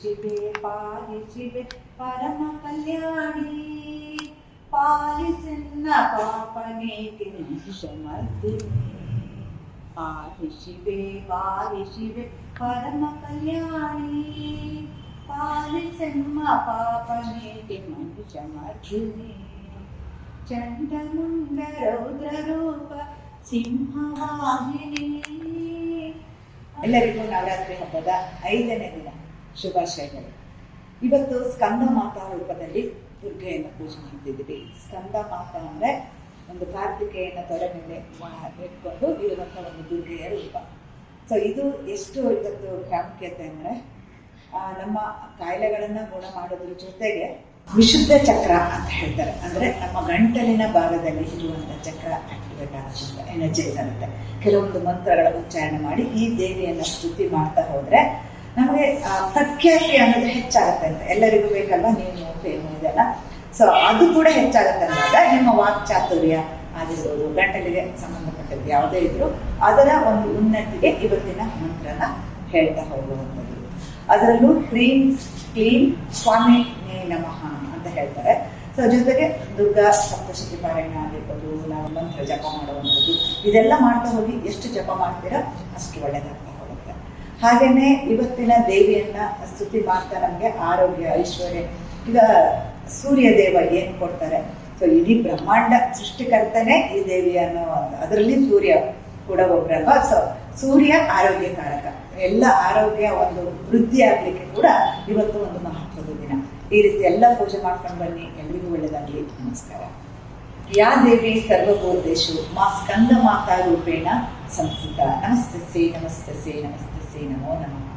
ಶಿವೆ ಪಾಲಿಸಿವೆ ಪರಮ ಕಲ್ಯಾಣಿ ಪಾಲಿಸನ್ನ ಪಾಪನೇತಿ ಸಮರ್ದಿನಿ ಪಾಲಿಸಿವೆ ಪಾಲಿಸಿವೆ ಪರಮ ಕಲ್ಯಾಣಿ ಪಾಲಿಸಮ್ಮ ಪಾಪನೇತಿ ಮನುಷ್ಯಮರ್ದಿನಿ ಚಂಡಮುಂಡ ರೌದ್ರರೂಪ ಸಿಂಹವಾಹಿನಿ ಎಲ್ಲರಿಗೂ ನವರಾತ್ರಿ ಹಬ್ಬದ ಐದನೇ ದಿನ ಶುಭಾಶಯಗಳು. ಇವತ್ತು ಸ್ಕಂದ ಮಾತಾ ರೂಪದಲ್ಲಿ ದುರ್ಗೆಯನ್ನು ಪೂಜೆ ಮಾಡ್ತಿದ್ದೀವಿ. ಸ್ಕಂದ ಮಾತಾ ಅಂದರೆ ಒಂದು ಕಾರ್ತಿಕೆಯನ್ನು ತೊಡೆ ಮೇಲೆ ಇಟ್ಕೊಂಡು ಇರುವಂಥ ಒಂದು ದುರ್ಗೆಯ ರೂಪ. ಸೊ ಇದು ಎಷ್ಟು ಇವತ್ತು ಪ್ರಾಮುಖ್ಯತೆ ಅಂದರೆ ನಮ್ಮ ಕಾಯಿಲೆಗಳನ್ನು ಗುಣ ಮಾಡೋದ್ರ ಜೊತೆಗೆ ವಿಶುದ್ಧ ಚಕ್ರ ಅಂತ ಹೇಳ್ತಾರೆ. ಅಂದರೆ ನಮ್ಮ ಗಂಟಲಿನ ಭಾಗದಲ್ಲಿ ಇರುವಂಥ ಚಕ್ರ ಆಕ್ಟಿವೇಟ್ ಆಗುತ್ತೆ ಎನರ್ಜೈಸ್ ಆಗುತ್ತೆ ಕೆಲವೊಂದು ಮಂತ್ರಗಳ ಉಚ್ಚಾರಣೆ ಮಾಡಿ ಈ ದೇವಿಯನ್ನು ಸ್ತುತಿ ಮಾಡ್ತಾ ಹೋದರೆ ನಮಗೆ ಪ್ರಖ್ಯಾತಿ ಅನ್ನೋದು ಹೆಚ್ಚಾಗುತ್ತೆ ಅಂತ. ಎಲ್ಲರಿಗೂ ಬೇಕಲ್ವ? ನೀನು ಫೇಮು ಇದೆಲ್ಲ. ಸೊ ಅದು ಕೂಡ ಹೆಚ್ಚಾಗುತ್ತೆ ಅಂದಾಗ ನಿಮ್ಮ ವಾಕ್ ವಾಕ್ಚಾತುರ್ಯ ಆಗಿರ್ಬೋದು, ಗಂಟಲಿಗೆ ಸಂಬಂಧಪಟ್ಟದ್ದು ಯಾವುದೇ ಇದ್ರು ಅದರ ಒಂದು ಉನ್ನತಿಗೆ ಇವತ್ತಿನ ಮಂತ್ರನ ಹೇಳ್ತಾ ಹೋಗುವಂಥದ್ದು. ಅದರಲ್ಲೂ ಕ್ಲೀನ್ ಕ್ಲೀನ್ ಸ್ವಾಮಿ ನಮಃ ಅಂತ ಹೇಳ್ತಾರೆ. ಸೊ ಜೊತೆಗೆ ದುರ್ಗಾ ಸಪ್ತಶತಿ ಪಾರಾಯಣ ಆಗಿರ್ಬೋದು, ನಾವು ಮಂತ್ರ ಜಪ ಮಾಡುವಂಥದ್ದು, ಇದೆಲ್ಲ ಮಾಡ್ತಾ ಹೋಗಿ ಎಷ್ಟು ಜಪ ಮಾಡ್ತೀರಾ, ಅಷ್ಟು ಒಳ್ಳೆಯದಾಗ್ತಾ ಹೋಗುತ್ತೆ ಹಾಗೆಯೇ ಇವತ್ತಿನ ದೇವಿಯನ್ನ ಸ್ತುತಿ ಮಾಡ್ತಾ ನಮಗೆ ಆರೋಗ್ಯ, ಐಶ್ವರ್ಯ, ಈಗ ಸೂರ್ಯ ದೇವ ಏನು ಕೊಡ್ತಾರೆ? ಸೊ ಇಡೀ ಬ್ರಹ್ಮಾಂಡ ಸೃಷ್ಟಿಕರ್ತನೇ ಈ ದೇವಿ ಅನ್ನೋ ಅದರಲ್ಲಿ ಸೂರ್ಯ ಕೂಡ ಒಬ್ಬರಲ್ವಾ ಸೊ ಸೂರ್ಯ ಆರೋಗ್ಯಕಾರಕ. ಎಲ್ಲ ಆರೋಗ್ಯ ಒಂದು ವೃದ್ಧಿ ಆಗ್ಲಿಕ್ಕೆ ಕೂಡ ಇವತ್ತು ಒಂದು ಮಹತ್ವದ ದಿನ. ಈ ರೀತಿ ಎಲ್ಲ ಪೂಜೆ ಮಾಡ್ಕೊಂಡು ಬನ್ನಿ. ಎಲ್ರಿಗೂ ಒಳ್ಳೆಯದಾಗಲಿ ನಮಸ್ಕಾರ. या देवी सर्वभूतेषु मा स्कन्दमाता रूपेण संस्थिता। नमस्तस्यै नमस्तस्यै नमस्तस्यै नमो नमः।